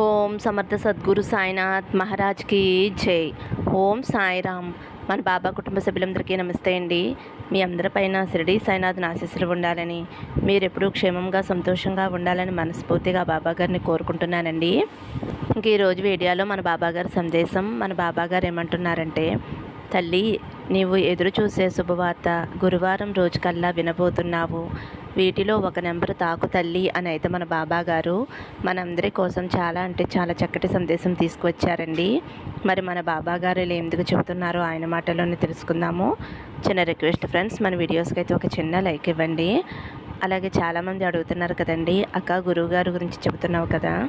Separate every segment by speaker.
Speaker 1: ఓం సమర్థ సద్గురు సాయినాథ్ మహారాజ్కి జై. ఓం సాయిరామ్ మన బాబా కుటుంబ సభ్యులందరికీ నమస్తే అండి. మీ అందరిపైన శిరడి సాయినాథ్ ఆశీస్సులు ఉండాలని మీరు ఎప్పుడూ క్షేమంగా సంతోషంగా ఉండాలని మనస్ఫూర్తిగా బాబాగారిని కోరుకుంటున్నానండి. ఇంక ఈరోజు వీడియోలో మన బాబా గారి సందేశం మన బాబా గారు ఏమంటున్నారంటే తల్లి నీవు ఎదురు చూసే శుభవార్త గురువారం రోజుకల్లా వినబోతున్నావు. వీటిలో ఒక నెంబర్ తాకు తల్లి అని అయితే మన బాబా గారు మనందరి కోసం చాలా అంటే చాలా చక్కటి సందేశం తీసుకువచ్చారండి. మరి మన బాబా గారు ఇలా ఎందుకు చెబుతున్నారో ఆయన మాటలోనే తెలుసుకుందాము. చిన్న రిక్వెస్ట్ ఫ్రెండ్స్ మన వీడియోస్కి అయితే ఒక చిన్న లైక్ ఇవ్వండి. అలాగే చాలామంది అడుగుతున్నారు కదండి అక్క గురువు గారి గురించి చెబుతున్నావు కదా?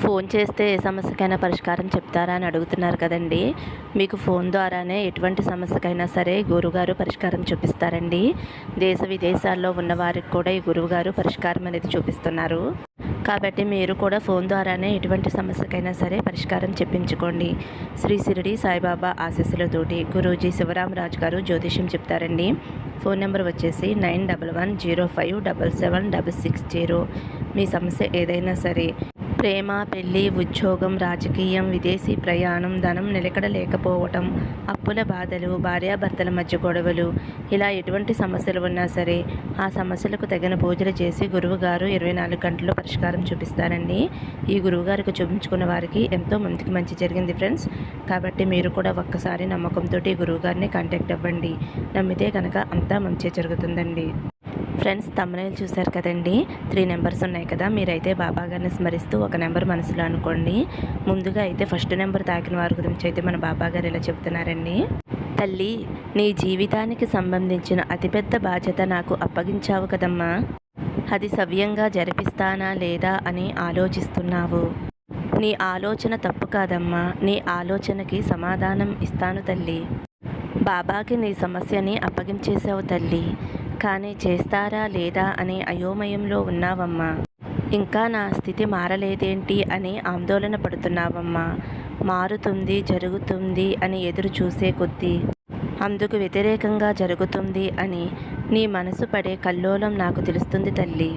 Speaker 1: ఫోన్ చేస్తే ఏ సమస్యకైనా పరిష్కారం చెప్తారా అని అడుగుతున్నారు కదండి. మీకు ఫోన్ ద్వారానే ఎటువంటి సమస్యకైనా సరే గురువుగారు పరిష్కారం చూపిస్తారండి. దేశ విదేశాల్లో ఉన్న వారికి కూడా ఈ గురువుగారు పరిష్కారం అనేది చూపిస్తున్నారు. కాబట్టి మీరు కూడా ఫోన్ ద్వారానే ఎటువంటి సమస్యకైనా సరే పరిష్కారం చెప్పించుకోండి. శ్రీ సిరిడి సాయిబాబా ఆశీస్సులతోటి గురూజీ శివరామరాజు గారు జ్యోతిష్యం చెప్తారండి. ఫోన్ నెంబర్ వచ్చేసి nine double one zero five double seven double six zero. మీ సమస్య ఏదైనా సరే ప్రేమ పెళ్ళి ఉద్యోగం రాజకీయం విదేశీ ప్రయాణం ధనం నిలకడ లేకపోవటం అప్పుల బాధలు భార్యాభర్తల మధ్య గొడవలు ఇలా ఎటువంటి సమస్యలు ఉన్నా సరే ఆ సమస్యలకు తగిన పూజలు చేసి గురువుగారు ఇరవై నాలుగు గంటల్లో పరిష్కారం చూపిస్తారండి. ఈ గురువుగారికి చూపించుకున్న వారికి ఎంతో మందికి మంచి జరిగింది ఫ్రెండ్స్. కాబట్టి మీరు కూడా ఒక్కసారి నమ్మకంతో గురువుగారిని కాంటాక్ట్ అవ్వండి. నమ్మితే కనుక అంతా మంచి జరుగుతుందండి. ఫ్రెండ్స్ తమ్మనేలు చూశారు కదండి? త్రీ నెంబర్స్ ఉన్నాయి కదా మీరైతే బాబా గారిని స్మరిస్తూ ఒక నెంబర్ మనసులో అనుకోండి. ముందుగా అయితే ఫస్ట్ నెంబర్ తాకిన వారి గురించి అయితే మన బాబా గారు ఇలా చెప్తున్నారండి. తల్లి నీ జీవితానికి సంబంధించిన అతిపెద్ద బాధ్యత నాకు అప్పగించావు కదమ్మా. అది సవ్యంగా జరిపిస్తానా లేదా అని ఆలోచిస్తున్నావు. నీ ఆలోచన తప్పు కాదమ్మా నీ ఆలోచనకి సమాధానం ఇస్తాను తల్లి. బాబాకి నీ సమస్యని అప్పగించేశావు తల్లి. కానీ చేస్తారా లేదా అనే అయోమయంలో ఉన్నావమ్మా. ఇంకా నా స్థితి మారలేదేంటి అని ఆందోళన పడుతున్నావమ్మా. మారుతుంది జరుగుతుంది అని ఎదురు చూసే కొద్దీ. అందుకు వ్యతిరేకంగా జరుగుతుంది అని నీ మనసు పడే కల్లోలం నాకు తెలుస్తుంది తల్లి.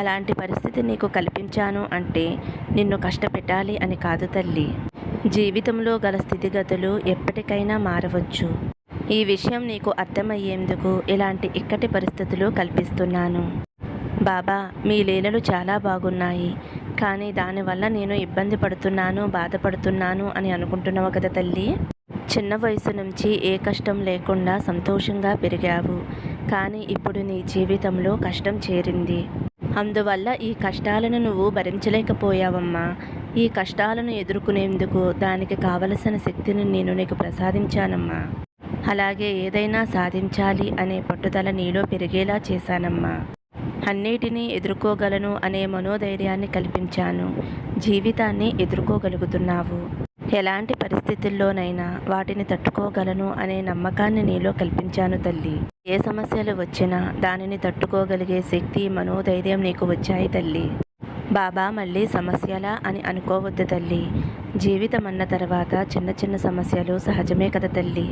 Speaker 1: అలాంటి పరిస్థితి నీకు కల్పించాను అంటే నిన్ను కష్టపెట్టాలి అని కాదు తల్లి. జీవితంలో గల స్థితిగతులు ఎప్పటికైనా మారవచ్చు. ఈ విషయం నీకు అర్థమయ్యేందుకు ఇలాంటి ఇక్కటి పరిస్థితులు కల్పిస్తున్నాను. బాబా మీ లీలలు చాలా బాగున్నాయి. కానీ దానివల్ల నేను ఇబ్బంది పడుతున్నాను బాధపడుతున్నాను అని అనుకుంటున్నావు కదా తల్లి? చిన్న వయసు నుంచి ఏ కష్టం లేకుండా సంతోషంగా పెరిగావు. కానీ ఇప్పుడు నీ జీవితంలో కష్టం చేరింది. అందువల్ల ఈ కష్టాలను నువ్వు భరించలేకపోయావమ్మా. ఈ కష్టాలను ఎదుర్కొనేందుకు దానికి కావలసిన శక్తిని నేను నీకు ప్రసాదించానమ్మా. అలాగే ఏదైనా సాధించాలి అనే పట్టుదల నీలో పెరిగేలా చేశానమ్మా. అన్నిటినీ ఎదుర్కోగలను అనే మనోధైర్యాన్ని కల్పించాను. జీవితాన్ని ఎదుర్కోగలుగుతున్నావు. ఎలాంటి పరిస్థితుల్లోనైనా వాటిని తట్టుకోగలను అనే నమ్మకాన్ని నీలో కల్పించాను తల్లి. ఏ సమస్యలు వచ్చినా దానిని తట్టుకోగలిగే శక్తి మనోధైర్యం నీకు వచ్చాయి తల్లి. బాబా మళ్ళీ సమస్యలా అని అనుకోవద్దు తల్లి. జీవితం అన్న తర్వాత చిన్న చిన్న సమస్యలు సహజమే కదా తల్లి.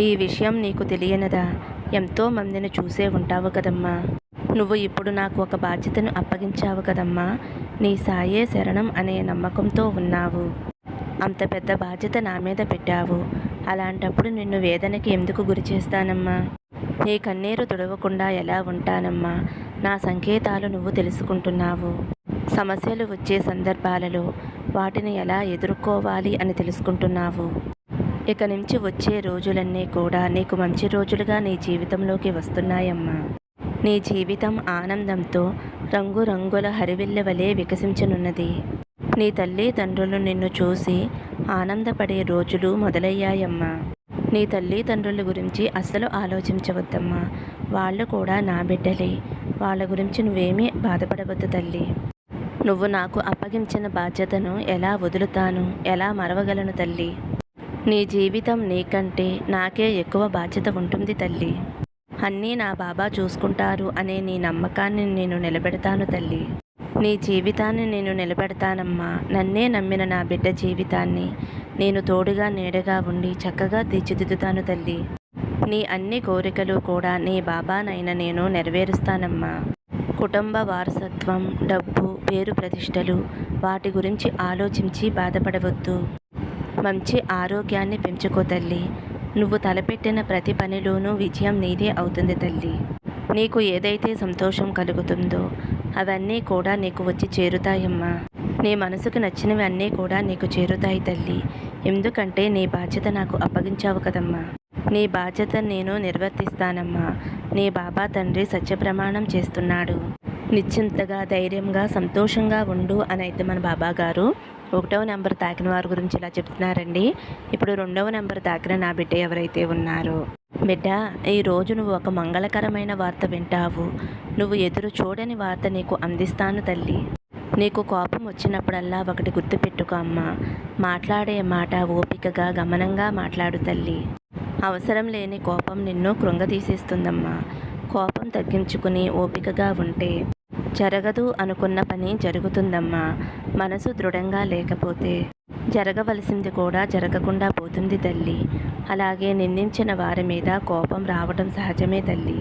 Speaker 1: ఈ విషయం నీకు తెలియనదా? ఎంతో మందిని చూసే ఉంటావు కదమ్మా. నువ్వు ఇప్పుడు నాకు ఒక బాధ్యతను అప్పగించావు కదమ్మా. నీ సాయే శరణం అనే నమ్మకంతో ఉన్నావు. అంత పెద్ద బాధ్యత నా మీద పెట్టావు. అలాంటప్పుడు నిన్ను వేదనకి ఎందుకు గురి చేస్తానమ్మా? నీ కన్నీరు తుడవకుండా ఎలా ఉంటానమ్మా? నా సంకేతాలు నువ్వు తెలుసుకుంటున్నావు. సమస్యలు వచ్చే సందర్భాలలో వాటిని ఎలా ఎదుర్కోవాలి అని తెలుసుకుంటున్నావు. ఇక నుంచి వచ్చే రోజులన్నీ కూడా నీకు మంచి రోజులుగా నీ జీవితంలోకి వస్తున్నాయమ్మా. నీ జీవితం ఆనందంతో రంగురంగుల హరివిల్ల వలె వికసించనున్నది. నీ తల్లి తండ్రులు నిన్ను చూసి ఆనందపడే రోజులు మొదలయ్యాయమ్మా. నీ తల్లి తండ్రుల గురించి అస్సలు ఆలోచించవద్దమ్మా. వాళ్ళు కూడా నా బిడ్డలే. వాళ్ళ గురించి నువ్వేమీ బాధపడవద్దు తల్లి. నువ్వు నాకు అప్పగించిన బాధ్యతను ఎలా వదులుతాను? ఎలా మరవగలను తల్లి? నీ జీవితం నీకంటే నాకే ఎక్కువ బాధ్యత ఉంటుంది తల్లి. అన్నీ నా బాబా చూసుకుంటారు అనే నీ నమ్మకాన్ని నేను నిలబెడతాను తల్లి. నీ జీవితాన్ని నేను నిలబెడతానమ్మా. నన్నే నమ్మిన నా బిడ్డ జీవితాన్ని నేను తోడుగా నీడగా ఉండి చక్కగా తీర్చిదిద్దుతాను తల్లి. నీ అన్ని కోరికలు కూడా నీ బాబానైనా నేను నెరవేరుస్తానమ్మా. కుటుంబ వారసత్వం డబ్బు పేరు ప్రతిష్టలు వాటి గురించి ఆలోచించి బాధపడవద్దు. మంచి ఆరోగ్యాన్ని పెంచుకో తల్లి. నువ్వు తలపెట్టిన ప్రతి పనిలోనూ విజయం నీదే అవుతుంది తల్లి. నీకు ఏదైతే సంతోషం కలుగుతుందో అవన్నీ కూడా నీకు వచ్చి చేరుతాయమ్మా. నీ మనసుకు నచ్చినవి అన్నీ కూడా నీకు చేరుతాయి తల్లి. ఎందుకంటే నీ బాధ్యత నాకు అప్పగించావు కదమ్మా. నీ బాధ్యత నేను నిర్వర్తిస్తానమ్మా. నీ బాబా తండ్రి సత్యప్రమాణం చేస్తున్నాడు. నిశ్చింతగా ధైర్యంగా సంతోషంగా ఉండు అని అయితే మన బాబా గారు ఒకటవ నెంబర్ తాకిన వారి గురించి ఇలా చెప్తున్నారండి. ఇప్పుడు రెండవ నెంబర్ తాకిన నా బిడ్డ ఎవరైతే ఉన్నారో. బిడ్డ ఈ రోజు నువ్వు ఒక మంగళకరమైన వార్త వింటావు. నువ్వు ఎదురు చూడని వార్త నీకు అందిస్తాను తల్లి. నీకు కోపం వచ్చినప్పుడల్లా ఒకటి గుర్తుపెట్టుకో అమ్మా. మాట్లాడే మాట ఓపికగా గమనంగా మాట్లాడు తల్లి. అవసరం లేని కోపం నిన్ను కృంగతీసేస్తుందమ్మా. కోపం తగ్గించుకుని ఓపికగా ఉంటే జరగదు అనుకున్న పని జరుగుతుందమ్మా. మనసు దృఢంగా లేకపోతే జరగవలసింది కూడా జరగకుండా పోతుంది తల్లి. అలాగే నిందించిన వారి మీద కోపం రావడం సహజమే తల్లి.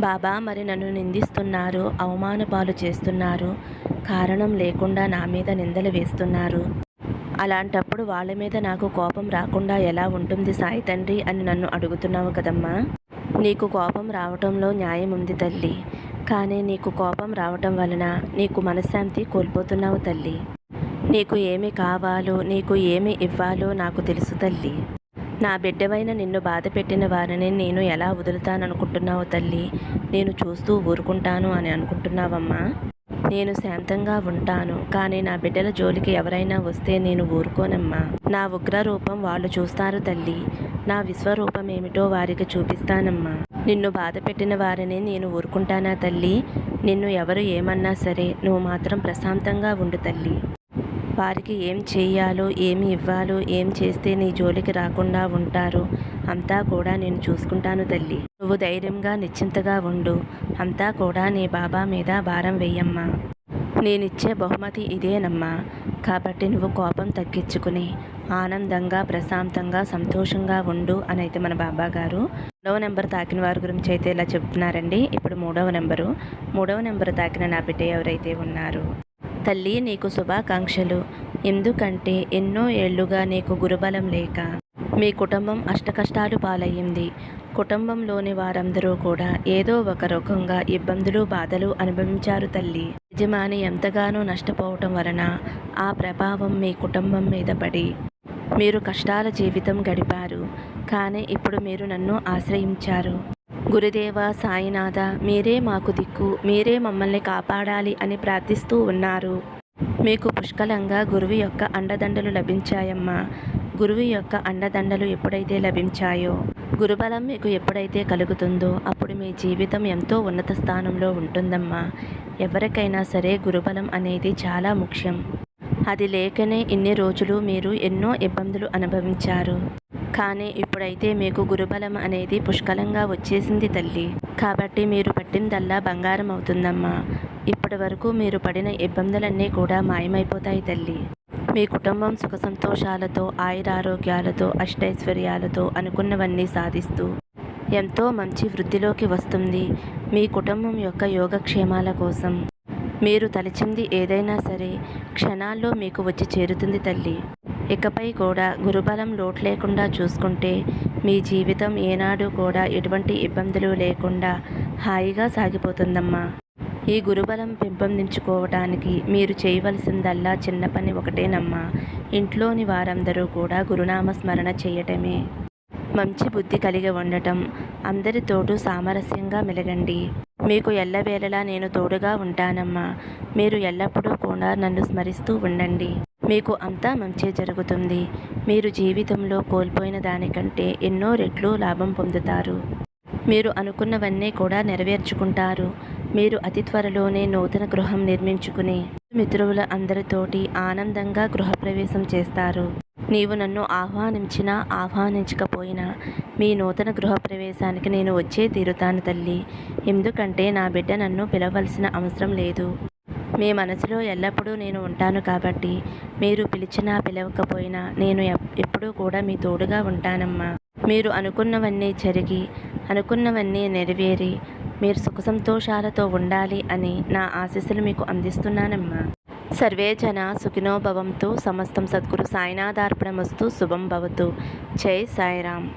Speaker 1: బాబా మరి నన్ను నిందిస్తున్నారు అవమానపాలు చేస్తున్నారు. కారణం లేకుండా నా మీద నిందలు వేస్తున్నారు. అలాంటప్పుడు వాళ్ళ మీద నాకు కోపం రాకుండా ఎలా ఉంటుంది సాయి తండ్రి అని నన్ను అడుగుతున్నావు కదమ్మా. నీకు కోపం రావటంలో న్యాయం ఉంది తల్లి. కానీ నీకు కోపం రావటం వలన నీకు మనశ్శాంతి కోల్పోతున్నావు తల్లి. నీకు ఏమి కావాలో నీకు ఏమి ఇవ్వాలో నాకు తెలుసు తల్లి. నా బిడ్డవైన నిన్ను బాధ పెట్టిన వారిని నేను ఎలా వదులుతాననుకుంటున్నావు తల్లి? నేను చూస్తూ ఊరుకుంటాను అని అనుకుంటున్నావమ్మా. నేను శాంతంగా ఉంటాను కానీ నా బిడ్డల జోలికి ఎవరైనా వస్తే నేను ఊరుకోనమ్మా. నా ఉగ్ర రూపం వాళ్ళు చూస్తారు తల్లి. నా విశ్వరూపం ఏమిటో వారికి చూపిస్తానమ్మా. నిన్ను బాధ పెట్టిన వారిని నేను ఊరుకుంటానా తల్లి? నిన్ను ఎవరు ఏమన్నా సరే నువ్వు మాత్రం ప్రశాంతంగా ఉండు తల్లి. వారికి ఏం చేయాలో ఏమి ఇవ్వాలో ఏం చేస్తే నీ జోలికి రాకుండా ఉంటారో అంతా కూడా నేను చూసుకుంటాను తల్లి. నువ్వు ధైర్యంగా నిశ్చింతగా ఉండు. అంతా కూడా నీ బాబా మీద భారం వెయ్యమ్మా నేనిచ్చే బహుమతి ఇదేనమ్మా. కాబట్టి నువ్వు కోపం తగ్గించుకుని ఆనందంగా ప్రశాంతంగా సంతోషంగా ఉండు అని అయితే మన బాబా గారు మూడవ నెంబర్ తాకిన వారి గురించి అయితే ఇలా చెప్తున్నారండి. ఇప్పుడు మూడవ నెంబరు. మూడవ నెంబర్ తాకిన నా బిడ్డ ఎవరైతే ఉన్నారు. తల్లి నీకు శుభాకాంక్షలు. ఎందుకంటే ఎన్నో ఏళ్ళుగా నీకు గురుబలం లేక మీ కుటుంబం అష్టకష్టాలు పాలయ్యింది. కుటుంబంలోని వారందరూ కూడా ఏదో ఒక రకంగా ఇబ్బందులు బాధలు అనుభవించారు తల్లి. యజమాని ఎంతగానో నష్టపోవటం వలన ఆ ప్రభావం మీ కుటుంబం మీద పడి మీరు కష్టాల జీవితం గడిపారు. కానీ ఇప్పుడు మీరు నన్ను ఆశ్రయించారు. గురుదేవ సాయినాథ మీరే మాకు దిక్కు మీరే మమ్మల్ని కాపాడాలి అని ప్రార్థిస్తూ ఉన్నారు. మీకు పుష్కలంగా గురువు యొక్క అండదండలు లభించాయమ్మా. గురువు యొక్క అండదండలు ఎప్పుడైతే లభించాయో గురుబలం మీకు ఎప్పుడైతే కలుగుతుందో అప్పుడు మీ జీవితం ఎంతో ఉన్నత స్థానంలో ఉంటుందమ్మా. ఎవరికైనా సరే గురుబలం అనేది చాలా ముఖ్యం. అది లేకనే ఇన్ని రోజులు మీరు ఎన్నో ఇబ్బందులు అనుభవించారు. కానీ ఇప్పుడైతే మీకు గురుబలం అనేది పుష్కలంగా వచ్చేసింది తల్లి. కాబట్టి మీరు పట్టిందల్లా బంగారం అవుతుందమ్మా. ఇప్పటి వరకు మీరు పడిన ఇబ్బందులన్నీ కూడా మాయమైపోతాయి తల్లి. మీ కుటుంబం సుఖ సంతోషాలతో ఆయురారోగ్యాలతో అష్టైశ్వర్యాలతో అనుకున్నవన్నీ సాధిస్తూ ఎంతో మంచి వృద్ధిలోకి వస్తుంది మీ కుటుంబం యొక్క యోగక్షేమాల కోసం. మీరు తలచింది ఏదైనా సరే క్షణాల్లో మీకు వచ్చి చేరుతుంది తల్లి. ఇకపై కూడా గురుబలం లోటు లేకుండా చూసుకుంటే మీ జీవితం ఏనాడు కూడా ఎటువంటి ఇబ్బందులు లేకుండా హాయిగా సాగిపోతుందమ్మా. ఈ గురుబలం పెంపొందించుకోవటానికి మీరు చేయవలసిందల్లా చిన్న పని ఒకటేనమ్మా. ఇంట్లోని వారందరూ కూడా గురునామ స్మరణ చేయటమే. మంచి బుద్ధి కలిగి ఉండటం అందరితోటూ సామరస్యంగా మెలగండి. మీకు ఎల్లవేళలా నేను తోడుగా ఉంటానమ్మా. మీరు ఎల్లప్పుడూ కూడా నన్ను స్మరిస్తూ ఉండండి. మీకు అంతా మంచి జరుగుతుంది. మీరు జీవితంలో కోల్పోయిన దానికంటే ఎన్నో రెట్లు లాభం పొందుతారు. మీరు అనుకున్నవన్నీ కూడా నెరవేర్చుకుంటారు. మీరు అతి త్వరలోనే నూతన గృహం నిర్మించుకుని మిత్రువుల అందరితోటి ఆనందంగా గృహప్రవేశం చేస్తారు. నీవు నన్ను ఆహ్వానించినా ఆహ్వానించకపోయినా మీ నూతన గృహప్రవేశానికి నేను వచ్చే తీరుతాను తల్లి. ఎందుకంటే నా బిడ్డ నన్ను పిలవలసిన అవసరం లేదు. మీ మనసులో ఎల్లప్పుడూ నేను ఉంటాను కాబట్టి మీరు పిలిచినా పిలవకపోయినా నేను ఎప్పుడూ కూడా మీ తోడుగా ఉంటానమ్మా. మీరు అనుకున్నవన్నీ జరిగి అనుకున్నవన్నీ నెరవేరి మీరు సుఖ సంతోషాలతో ఉండాలి అని నా ఆశీస్సులు మీకు అందిస్తున్నానమ్మా. సర్వే జన సుఖినో భవంతు సమస్తం సద్గురు సాయినాథార్పణమస్తు శుభం భవతు. జై సాయిరామ్.